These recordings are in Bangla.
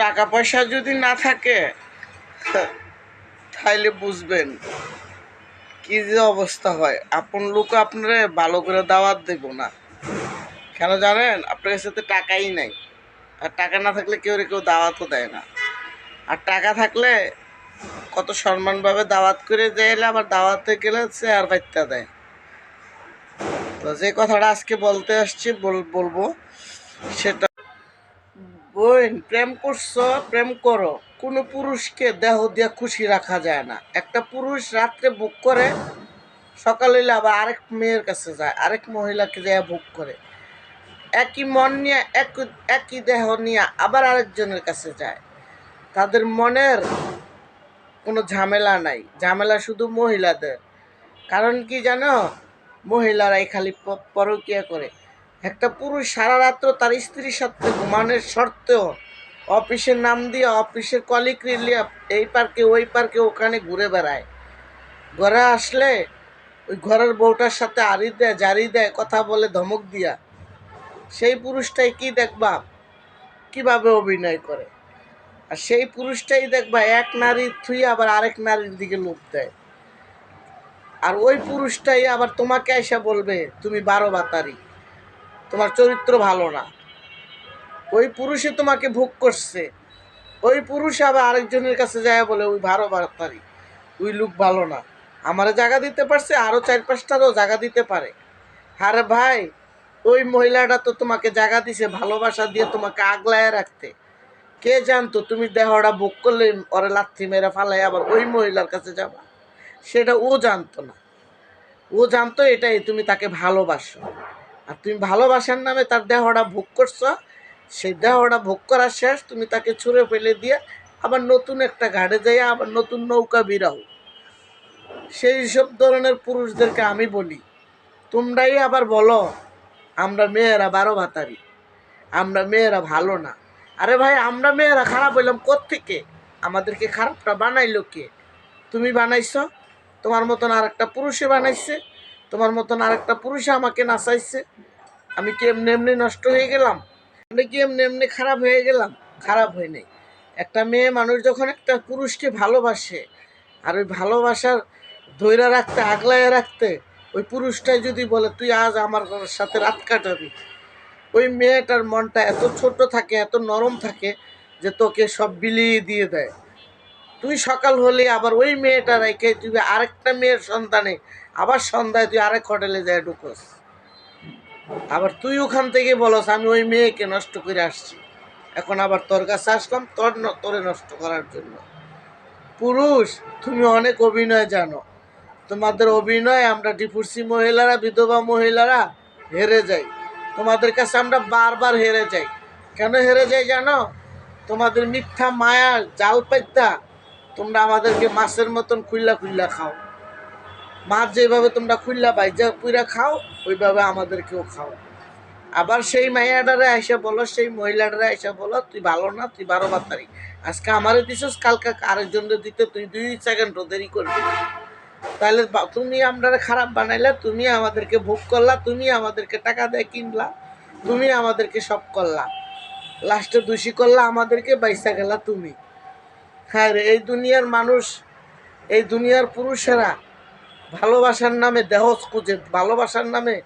টাকা পয়সা যদি না থাকে, তাইলে বুঝবেন কি যে অবস্থা হয়। আপন লোক আপনারা ভালো করে দাওয়াত দেব না। কেন জানেন? আপনার কাছে তো টাকাই নাই। আর টাকা না থাকলে কেউ কেউ দাওয়াতও দেয় না। আর টাকা থাকলে কত সম্মানভাবে দাওয়াত করে দেয় আবার দাওয়াতে গেলে সে আর বাচ্চা দেয়। তো যে কথাটা আজকে বলতে আসছি, বল- বলব সেটা বোন, প্রেম করছ, প্রেম করো। কোনো পুরুষকে দেহ দিয়ে খুশি রাখা যায় না। একটা পুরুষ রাত্রে বুক করে, সকালে আবার আরেক মেয়ের কাছে যায়, আরেক মহিলাকে যায় ভোগ করে। একই মন নিয়ে এক একই দেহ নিয়ে আবার আরেকজনের কাছে যায়। তাদের মনের কোনো ঝামেলা নাই। ঝামেলা শুধু মহিলাদের। কারণ কি জানো? মহিলারাই খালি প- পরকীয়া করে। একটা পুরুষ সারা রাত্র তার স্ত্রীর সাথে ঘুমানোর সত্ত্বেও অফিসের নাম দিয়ে অফিসের কলিক রিলিয়া এই পার্কে, ওই পার্কে, ওখানে ঘুরে বেড়ায়। ঘরে আসলে ওই ঘরের বউটার সাথে আড়ি দেয়, জারি দেয়, কথা বলে, ধমক দিয়া। সেই পুরুষটাই কি দেখবা? কীভাবে অভিনয় করে? আর সেই পুরুষটাই দেখবা এক নারী থুই আবার আরেক নারীর দিকে লোভ দেয়। আর ওই পুরুষটাই আবার তোমাকে এসে বলবে, তুমি বারো বাতারি। তোমার চরিত্র ভালো না। ওই পুরুষে তোমাকে ভোগ করছে। ওই পুরুষ আবার আরেকজনের কাছে যায় বলে, ওই বারো বাতারি ওই লুক ভালো না। আমারে জায়গা দিতে পারছে আরও চার পাঁচটারও জায়গা দিতে পারে। আরে ভাই, ওই মহিলাটা তো তোমাকে জায়গা দিছে, ভালোবাসা দিয়ে তোমাকে আগলায় রাখতে। কে জানতো, তুমি দেহটা ভোগ করলে ওরে লাথি মেরে ফালাই আবার ওই মহিলার কাছে যাবা? সেটা ও জানতো না। ও জানতো এটাই, তুমি তাকে ভালোবাসো। আর তুমি ভালোবাসার নামে তার দেহটা ভোগ করছ, সেই দেহটা ভোগ করা শেষ, তুমি তাকে ছুঁড়ে ফেলে দিয়ে আবার নতুন একটা ঘাটে যাইয়া আবার নতুন নৌকা বিরাও। সেই সব ধরনের পুরুষদেরকে আমি বলি, তোমরাই আবার বলো, আমরা মেয়েরা বারো ভাতারি, আমরা মেয়েরা ভালো না। আরে ভাই, আমরা মেয়েরা খারাপ হইলাম থেকে আমাদেরকে খারাপটা বানাইলো কে? তুমি বানাইছো, তোমার মতন আর একটা পুরুষে বানাইছে তোমার মতন আর একটা পুরুষে আমাকে নাচাইছে। আমি কি এমনি এমনি নষ্ট হয়ে গেলাম? আমি কি এমনি এমনি খারাপ হয়ে গেলাম? খারাপ হয় নাই। একটা মেয়ে মানুষ যখন একটা পুরুষকে ভালোবাসে, আর ওই ভালোবাসার ধৈর্য রাখতে, আগলায় রাখতে, ওই পুরুষটাই যদি বলে, তুই আজ আমার সাথে রাত কাটাবি। ওই মেয়েটার মনটা এত ছোট থাকে, এত নরম থাকে, যে তোকে সব বিলিয়ে দিয়ে দেয়। তুই সকাল হলে আবার ওই মেয়েটা রেখে তুই আরেকটা মেয়ের সন্তানে, আবার সন্ধ্যায় তুই আরেক হোটেলে যায় ঢুকোস। আবার তুই ওখান থেকে বলস, আমি ওই মেয়েকে নষ্ট করে আসছি। এখন আবার তোর কাছে আসলাম, তোর তোরে নষ্ট করার জন্য। পুরুষ, তুমি অনেক অভিনয় জানো। তোমাদের অভিনয় আমরা ডিপুরসি মহিলারা, বিধবা মহিলারা হেরে যাই। তোমাদের কাছে আমরা বারবার হেরে যাই। কেন হেরে যাই জানো? তোমাদের মিথ্যা মায়া, জাল পাইতা তোমরা আমাদেরকে মাছের মতন খুল্লা খুল্লা খাও। মাছ যেভাবে তোমরা খুল্লা বাইজা পুইরা খাও, ওইভাবে আমাদেরকেও খাও। আবার সেই মাইয়াডারে এসে বলো, সেই মহিলাটারে এসে বলো, তুই ভালো না, তুই বারো বাতারি। আজকে আমারে দিছিস, কালকে আরেকজনকে দিতে তুই দুই সেকেন্ডও দেরি করবি। তাহলে তুমি আমরা খারাপ বানাইলে, তুমি আমাদেরকে ভোগ করলা, তুমি আমাদেরকে টাকা দিয়ে কিনলা, তুমি আমাদেরকে সব করলা। লাস্টে দোষী করলা আমাদেরকে, বাইসা গেলা তুমি। হ্যাঁ রে, এই দুনিয়ার মানুষ, এই দুনিয়ার পুরুষেরা ভালোবাসার নামে দেহ খুঁজে, ভালোবাসার নামে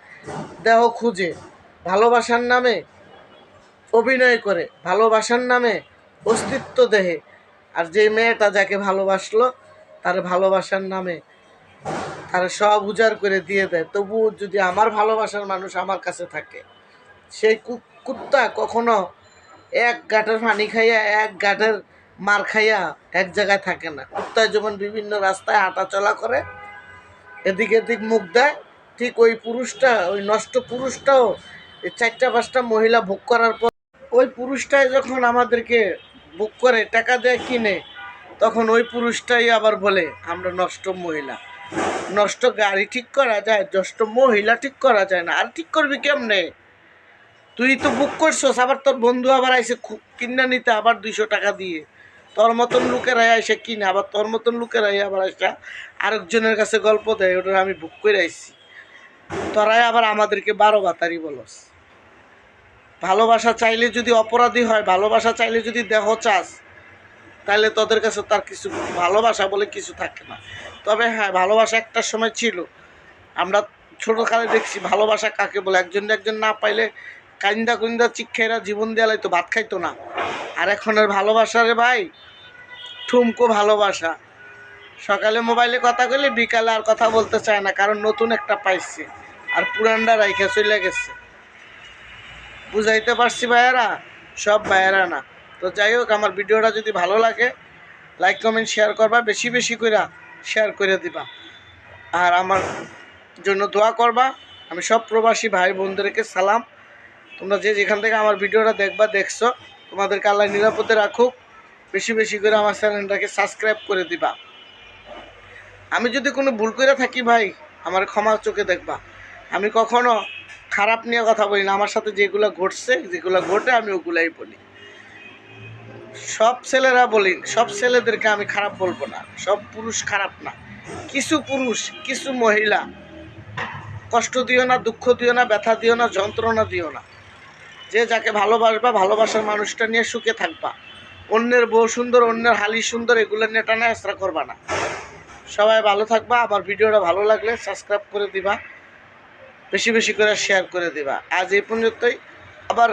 দেহ খুঁজে, ভালোবাসার নামে অভিনয় করে, ভালোবাসার নামে অস্তিত্ব দেহে। আর যে মেয়েটা যাকে ভালোবাসলো, তার ভালোবাসার নামে তারা সব উজাড় করে দিয়ে দেয়। তবুও যদি আমার ভালোবাসার মানুষ আমার কাছে থাকে, সেই কুত্তা কখনো এক গাঁটের পানি খাইয়া এক গাঁটের মার খাইয়া এক জায়গায় থাকে না। কুত্তা যেমন বিভিন্ন রাস্তায় হাঁটা চলা করে, এদিক এদিক মুখ দেয়, ঠিক ওই পুরুষটা, ওই নষ্ট পুরুষটাও চারটা পাঁচটা মহিলা ভোগ করার পর ওই পুরুষটাই যখন আমাদেরকে বুক করে, টাকা দেয়, কিনে, তখন ওই পুরুষটাই আবার বলে, আমরা নষ্ট মহিলা। নষ্ট গাড়ি ঠিক করা যায়, নষ্ট মহিলা ঠিক করা যায় না। আর ঠিক করবি কেমনে? তুই তো বুক করছস, আবার তোর বন্ধু আবার আইসে কিনা নিতে, আবার দুইশো টাকা দিয়ে। তোর মতন লোকেরাই এসে কিনে, আবার তোর মতন লোকেরাই আবার এসে আরেকজনের কাছে গল্প দেয় ওটা আমি বুক করে আইছি। তোরাই আবার আমাদেরকে বারো বাতারি বলস। ভালোবাসা চাইলে যদি অপরাধী হয়, ভালোবাসা চাইলে যদি দেহ চাস তাহলে তোদের কাছে তার কিছু ভালোবাসা বলে কিছু থাকে না। তবে হ্যাঁ ভালোবাসা একটা সময় ছিল। আমরা ছোটোকালে দেখছি, ভালোবাসা কাকে বলে? একজন একজন না পাইলে কাইন্দা কুইন্দা চিক্ষেরা জীবন দেওয়ালাই তো ভাত খাইতো না। আর এখনের ভালোবাসা রে ভাই, ঠুমকো ভালোবাসা। সকালে মোবাইলে কথা কইলে বিকালে আর কথা বলতে চায় না, কারণ নতুন একটা পাইছে, আর পুরানটা রাইখা চলে গেছে। বুঝাইতে পারছি ভাইয়ারা? সব ভাইয়ারা না। তো যাই হোক, আমার ভিডিওটা যদি ভালো লাগে, লাইক, কমেন্ট, শেয়ার করবা, বেশি বেশি করে শেয়ার করে দিবা। আর আমার জন্য দোয়া করবা। আমি সব প্রবাসী ভাই বোনদেরকে সালাম। তোমরা যে যেখান থেকে আমার ভিডিওটা দেখবা, দেখছ, তোমাদেরকে আল্লাহ নিরাপদে রাখুক। বেশি বেশি করে আমার চ্যানেলটাকে সাবস্ক্রাইব করে দিবা। আমি যদি কোনো ভুল করে থাকি ভাই, আমার ক্ষমা চোখে দেখবা। আমি কখনো খারাপ নিয়ে কথা বলি না। আমার সাথে যেগুলো ঘটছে, যেগুলো ঘটে, আমি ওগুলাই বলি। সব ছেলেরা বলি, সব ছেলেদেরকে আমি খারাপ বলব না। সব পুরুষ খারাপ না। কিছু পুরুষ, কিছু মহিলা, কষ্ট দিও না, দুঃখ দিও না, ব্যথা দিও না, যন্ত্রণা দিও না। যে যাকে ভালোবাসবা, ভালোবাসার মানুষটা নিয়ে সুখে থাকবা। অন্যের বউ সুন্দর, অন্যের হালি সুন্দর, এগুলো নিয়ে টানা আশ্রা করবা না। সবাই ভালো থাকবা, আমার ভিডিওটা ভালো লাগলে সাবস্ক্রাইব করে দিবা, বেশি বেশি করে শেয়ার করে দিবা। আজ এই পর্যন্তই, আবার